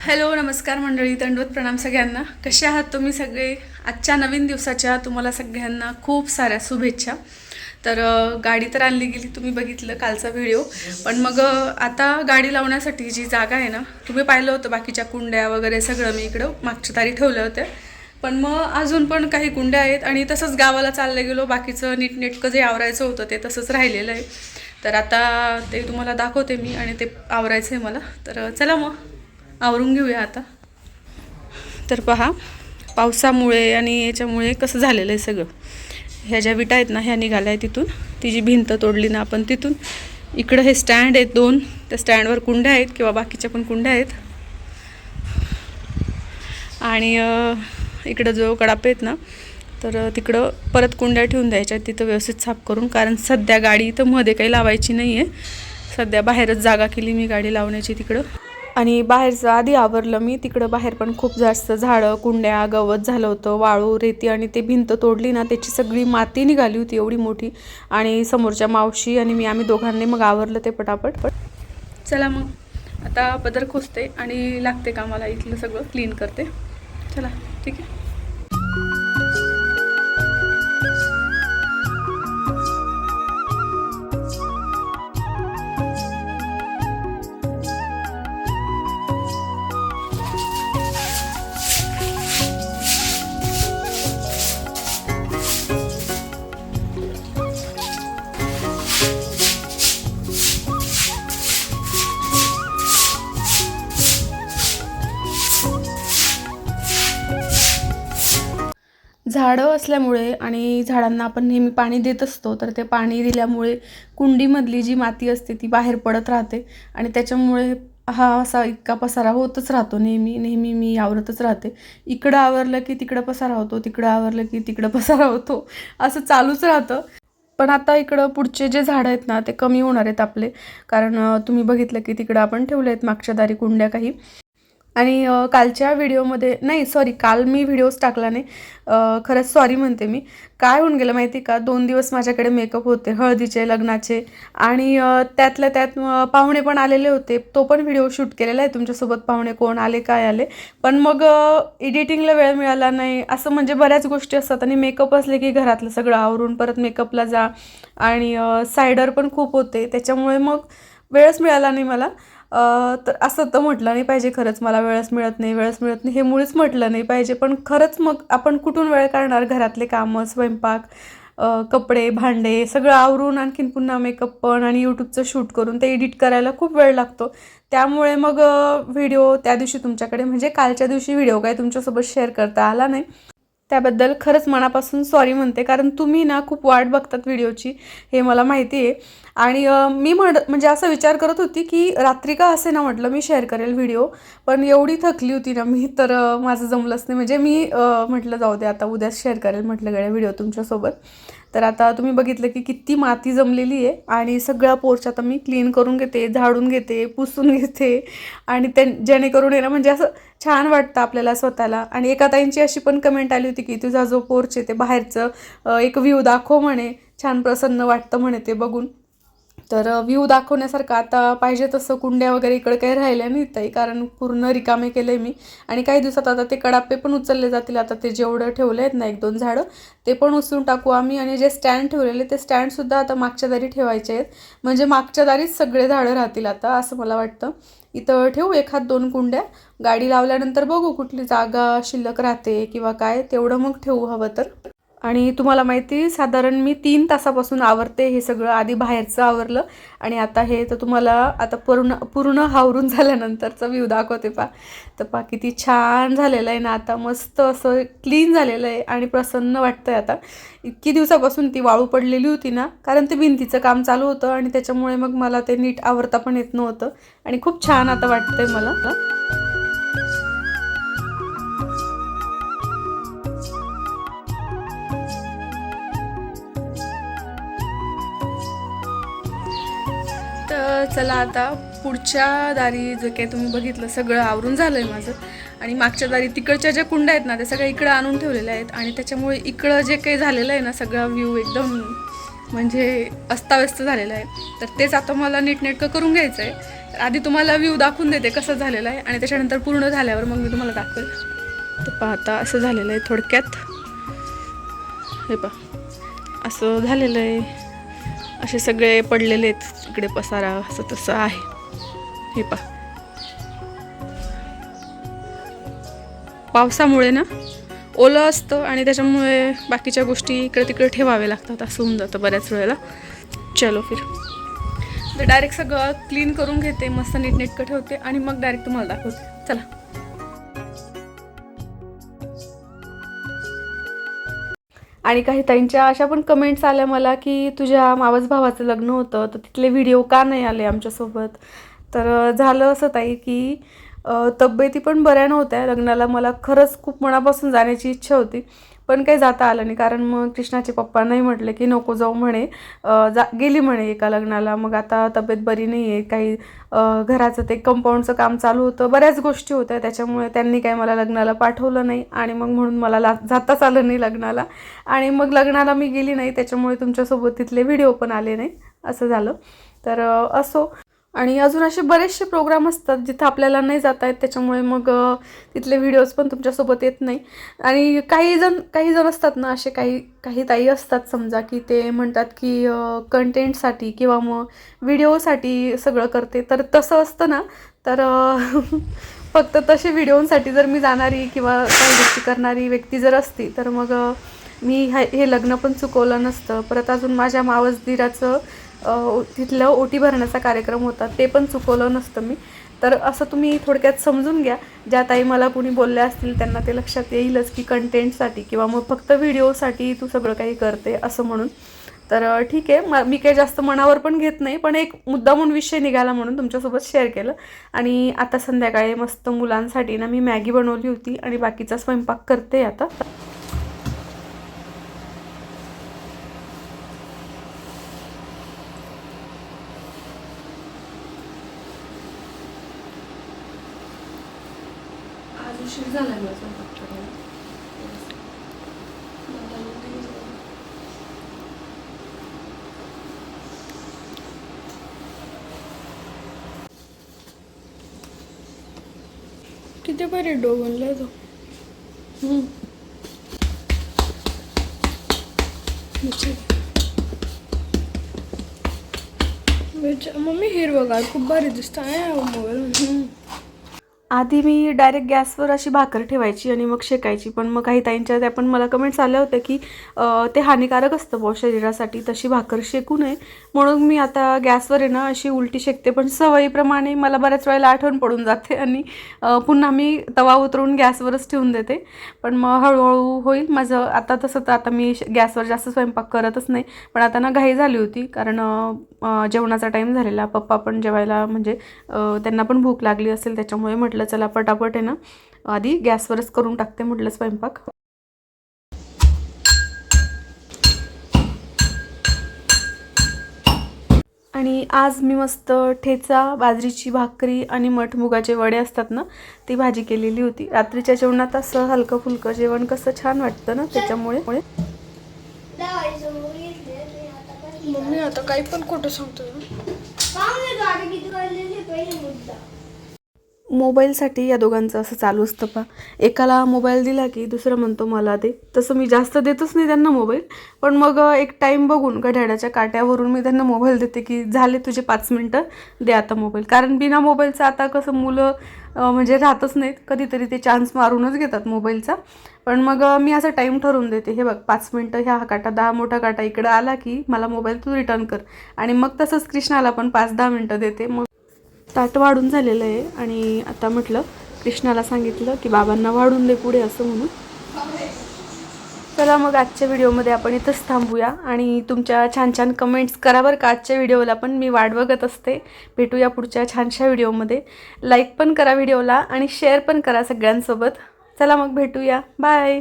Hello नमस्कार मंडळी दंडवत प्रणाम सगळ्यांना. कसे आहात तुम्ही सगळे? आजच्या नवीन दिवसाच्या तुम्हाला सगळ्यांना खूप साऱ्या शुभेच्छा. तर गाडी तर आणली गेली तुम्ही बघितलं कालचा व्हिडिओ. पण मग आता गाडी लावण्यासाठी जी जागा आहे ना तुम्ही पाहिलं होतं बाकीच्या कुंड्या वगैरे सगळं मी इकडं मागच्या तारी ठेवल्या होत्या. पण मग अजून पण काही कुंड्या आहेत आणि तसंच गावाला चाललं गेलो. बाकीचं नीटनेटकं जे आवरायचं होतं ते तसंच राहिलेलं आहे. तर आता ते तुम्हाला दाखवते मी आणि ते आवरायचं आहे मला. तर चला मग. आवरून घेऊया आता. तर पहा पावसामुळे आणि याच्यामुळे कसं झालेलं आहे सगळं. ह्या ज्या विटा आहेत ना ह्या निघाल्या आहेत तिथून. ती जी भिंत तोडली ना आपण तिथून. इकडं हे स्टँड आहेत दोन. त्या स्टँडवर कुंड्या आहेत किंवा बाकीच्या पण कुंड्या आहेत. आणि इकडं जो कडापे आहेत ना तर तिकडं परत कुंड्या ठेवून द्यायच्या तिथं व्यवस्थित साफ करून. कारण सध्या गाडी इथं मध्ये काही लावायची नाही आहे सध्या बाहेरच जागा केली मी गाडी लावण्याची तिकडं. आणि बाहेरचं आधी आवरलं मी तिकडं बाहेर पण खूप जास्त झाडं कुंड्या गवत झालं होतं वाळू रेती आणि ते भिंत तोडली ना त्याची सगळी माती निघाली होती एवढी मोठी. आणि समोरच्या मावशी आणि मी आम्ही दोघांनी मग आवरलं ते पटापट. पण चला मग आता पदर खोचते आणि लागते कामाला इथलं सगळं क्लीन करते. चला ठीक आहे? झाडं असल्यामुळे आणि झाडांना आपण नेहमी पाणी देत असतो तर ते पाणी दिल्यामुळे कुंडीमधली जी माती असते ती बाहेर पडत राहते आणि त्याच्यामुळे हा असा इतका पसारा होतच राहतो नेहमी नेहमी मी आवरतच राहते. इकडं आवरलं की तिकडं पसारा होतो तिकडं आवरलं की तिकडं पसारा होतो असं चालूच राहतं. पण आता इकडं पुढचे जे झाडं आहेत ना ते कमी होणार आहेत आपले. कारण तुम्ही बघितलं की तिकडं आपण ठेवले आहेत मागच्या दारी कुंड्या काही. आणि कालच्या व्हिडिओमध्ये नाही सॉरी काल मी व्हिडिओज टाकला नाही. खरंच सॉरी म्हणते मी. काय होऊन गेलं माहिती का? दोन दिवस माझ्याकडे मेकअप होते हळदीचे लग्नाचे. आणि त्यातल्या त्यात पाहुणे पण आलेले होते. तो पण व्हिडिओ शूट केलेला आहे. तुमच्यासोबत पाहुणे कोण आले काय आले. पण मग एडिटिंगला वेळ मिळाला नाही. असं म्हणजे बऱ्याच गोष्टी असतात. आणि मेकअप असले की घरातलं सगळं आवरून परत मेकअपला जा. आणि सायडर पण खूप होते. त्याच्यामुळे मग वेळच मिळाला नाही मला. तर असं तर म्हटलं नाही पाहिजे खरंच मला वेळच मिळत नाही वेळच मिळत नाही हे मुळीच म्हटलं नाही पाहिजे. पण खरंच मग आपण कुठून वेळ काढणार? घरातले कामं स्वयंपाक कपडे भांडे सगळं आवरून आणखीन पुन्हा मेकअप पण आणि यूट्यूबचं शूट करून ते एडिट करायला खूप वेळ लागतो. त्यामुळे मग व्हिडिओ त्या दिवशी तुमच्याकडे म्हणजे कालच्या दिवशी व्हिडिओ काय तुमच्यासोबत शेअर करता आला नाही. त्याबद्दल खरंच मनापासून सॉरी म्हणते. कारण तुम्ही ना खूप वाट बघतात व्हिडिओची हे मला माहिती आहे आणि मी म्हण म्हणजे असा विचार करत होती की रात्री का असे ना म्हटलं मी शेअर करेल व्हिडिओ पण एवढी थकली होती ना मी तर माझं जमलंच नाही. म्हणजे मी म्हटलं जाऊ दे आता उद्याच शेअर करेल म्हटलं गड्या व्हिडिओ तुमच्यासोबत. तर आता तुम्ही बघितलं की किती माती जमलेली आहे आणि सगळा पोर्च आता मी क्लीन करून घेते झाडून घेते पुसून घेते. आणि ते जेणेकरून आहे ना म्हणजे असं छान वाटतं आपल्याला स्वतःला. आणि एका ताईंची अशी पण कमेंट आली होती की तुझा जो पोर्च आहे ते बाहेरचं एक व्ह्यू दाखव म्हणे. छान प्रसन्न वाटतं म्हणे ते बघून. तर व्ह्यू दाखवण्यासारखं आता पाहिजे तसं कुंड्या वगैरे इकडे काही राहिल्या नाही ताई. कारण पूर्ण रिकामे केले मी. आणि काही दिवसात आता ते कडापे पण उचलले जातील. आता ते जेवढं ठेवले आहेत ना एक दोन झाडं ते पण उचलून टाकू आम्ही. आणि जे स्टँड ठेवलेले ते स्टँडसुद्धा आता मागच्या दारी ठेवायचे आहेत. म्हणजे मागच्या दारीच सगळे झाडं राहतील आता असं मला वाटतं. इथं ठेवू एखाद दोन कुंड्या. गाडी लावल्यानंतर बघू कुठली जागा शिल्लक राहते किंवा काय. तेवढं मग ठेवू हवं तर. आणि तुम्हाला माहिती साधारण मी तीन तासापासून आवरते हे सगळं. आधी बाहेरचं आवरलं आणि आता हे तर तुम्हाला आता पूर्ण पूर्ण हावरून झाल्यानंतरचा व्ह्यू दाखवते पा तर पा किती छान झालेलं आहे ना आता. मस्त असं क्लीन झालेलं आहे आणि प्रसन्न वाटतं आहे आता. इतकी दिवसापासून ती वाळू पडलेली होती ना कारण ते भिंतीचं काम चालू होतं आणि त्याच्यामुळे मग मला ते नीट आवरता पण येत नव्हतं. आणि खूप छान आता वाटतंय मला. चला आता पुढच्या दारी जे काही तुम्ही बघितलं सगळं आवरून झालं आहे माझं. आणि मागच्या दारी तिकडच्या ज्या कुंड्या आहेत ना त्या सगळ्या इकडं आणून ठेवलेल्या आहेत. आणि त्याच्यामुळे इकडं जे काही झालेलं आहे ना सगळा व्ह्यू एकदम म्हणजे अस्ताव्यस्त झालेला आहे. तर तेच आता मला नीटनेटकं करून घ्यायचं आहे आधी तुम्हाला व्ह्यू दाखवून देते कसं झालेलं आहे. आणि त्याच्यानंतर पूर्ण झाल्यावर मग मी तुम्हाला दाखवेल. तर पाहता असं झालेलं आहे थोडक्यात. हे पहा असं झालेलं आहे. असे सगळे पडलेले आहेत. इकडे पसारा असं तसं आहे. हे पहा. पावसामुळे ना ओलं असतं आणि त्याच्यामुळे बाकीच्या गोष्टी इकडे तिकडे ठेवावे लागतात. असं होऊन जातं बऱ्याच वेळेला. चलो फिर. तर डायरेक्ट सगळं क्लीन करून घेते मस्त नीटनेटकं ठेवते आणि मग डायरेक्ट तुम्हाला दाखवते. चला. आणि काही ताईंच्या अशा पण कमेंट्स आल्या मला की तुझ्या मावस भावाचं लग्न होतं तर तिथले व्हिडिओ का नाही आले आमच्यासोबत? तर झालं असं ताई की तब्येती पण बऱ्या नव्हत्या. लग्नाला मला खरंच खूप मनापासून जाण्याची इच्छा होती. पण काही जाता आलं नाही. कारण मग कृष्णाचे पप्पा नाही म्हटले की नको जाऊ म्हणे. जा गेली म्हणे एका लग्नाला. मग आता तब्येत बरी नाही आहे काही घराचं ते कंपाऊंडचं काम चालू होतं. बऱ्याच गोष्टी होत्या. त्याच्यामुळे त्यांनी काही मला लग्नाला पाठवलं नाही. आणि मग म्हणून मला ला जाताच आलं नाही लग्नाला. आणि मग लग्नाला मी गेली नाही. त्याच्यामुळे तुमच्यासोबत तिथले व्हिडिओ पण आले नाही. असं झालं. तर असो. आणि अजून असे बरेचसे प्रोग्राम असतात जिथं आपल्याला नाही जाता येत त्याच्यामुळे मग तिथले व्हिडिओज पण तुमच्यासोबत येत नाही. आणि काही जण काही जण असतात ना असे काही काही ताई असतात समजा की ते म्हणतात की कंटेंटसाठी किंवा मग व्हिडिओसाठी सगळं करते. तर तसं असतं ना तर फक्त तसे व्हिडिओसाठी जर मी जाणारी किंवा काही गोष्टी करणारी व्यक्ती जर असती तर मग मी हे हे लग्न पण चुकवलं नसतं. परत अजून माझ्या मावसदिराचं तिथलं ओटी भरण्याचा कार्यक्रम होता ते पण चुकवलं नसतं मी. तर असं तुम्ही थोडक्यात समजून घ्या. ज्या ताई मला कुणी बोलल्या असतील त्यांना ते लक्षात येईलच की कंटेंटसाठी किंवा मग फक्त व्हिडिओसाठी तू सगळं काही करते असं म्हणून. तर ठीक आहे. म मी काही जास्त मनावर पण घेत नाही पण एक मुद्दा म्हणून विषय निघाला म्हणून तुमच्यासोबत शेअर केलं. आणि आता संध्याकाळी मस्त मुलांसाठी ना मी मॅगी बनवली होती आणि बाकीचा स्वयंपाक करते आता. उशीर झाला स्वयंपाक करायला किती बरे डो बनलाय तो. मम्मी हिरवगार खूप भारी दिसत आहे मोबाईल आधी मी डायरेक्ट गॅसवर अशी भाकर ठेवायची आणि मग शेकायची. पण मग काही ताईंच्या त्या पण मला कमेंट्स आल्या होत्या की ते हानिकारक असतं बुवा शरीरासाठी तशी भाकर शेकू नये. म्हणून मी आता गॅसवर आहे ना अशी उलटी शेकते. पण सवयीप्रमाणे मला बऱ्याच वेळेला आठवण पडून जाते आणि पुन्हा मी तवा उतरून गॅसवरच ठेवून देते. पण मग हळूहळू होईल. माझं आता तसं तर आता मी गॅसवर जास्त स्वयंपाक करतच नाही. पण आता ना घाई झाली होती. कारण जेवणाचा टाईम झालेला. पप्पा पण जेवायला म्हणजे त्यांना पण भूक लागली असेल त्याच्यामुळे म्हटलं चला पटापट आहे ना. आधी गॅसवरच करून टाकते म्हटलं स्वयंपाक. आणि आज मी मस्त ठेचा बाजरीची भाकरी आणि मठ मुगाचे वडे असतात ना ती भाजी केलेली होती. रात्रीच्या जेवणात असं हलकं फुलकं जेवण कसं छान वाटतं ना त्याच्यामुळे. मम्मी आता काही पण खोटं सांगतो मोबाईलसाठी या दोघांचं असं चालू असतं पा एकाला मोबाईल दिला की दुसरं म्हणतो मला दे. तसं मी जास्त देतच नाही त्यांना मोबाईल. पण मग एक टाईम बघून घड्याळाच्या काट्यावरून मी त्यांना मोबाईल देते की झाले तुझे पाच मिनटं दे आता मोबाईल. कारण बिना मोबाईलचं आता कसं मुलं म्हणजे राहतच नाहीत. कधीतरी ते चान्स मारूनच घेतात मोबाईलचा. पण मग मी असं टाईम ठरवून देते हे बघ पाच मिनटं ह्या काटा दहा मोठा काटा इकडं आला की मला मोबाईल तू रिटर्न कर. आणि मग तसंच कृष्णाला पण पाच दहा मिनटं देते. मग ताट वाढून झालेलं आहे आणि आता म्हटलं कृष्णाला सांगितलं की बाबांना वाढून दे पुढे असं म्हणून. चला मग आजच्या व्हिडिओमध्ये आपण इथंच थांबूया आणि तुमच्या छान छान कमेंट्स करा बरं का. आजच्या व्हिडिओला पण मी वाट बघत असते. भेटूया पुढच्या छानशा व्हिडिओमध्ये. लाईक पण करा व्हिडिओला आणि शेअर पण करा सगळ्यांसोबत. चला मग भेटूया. बाय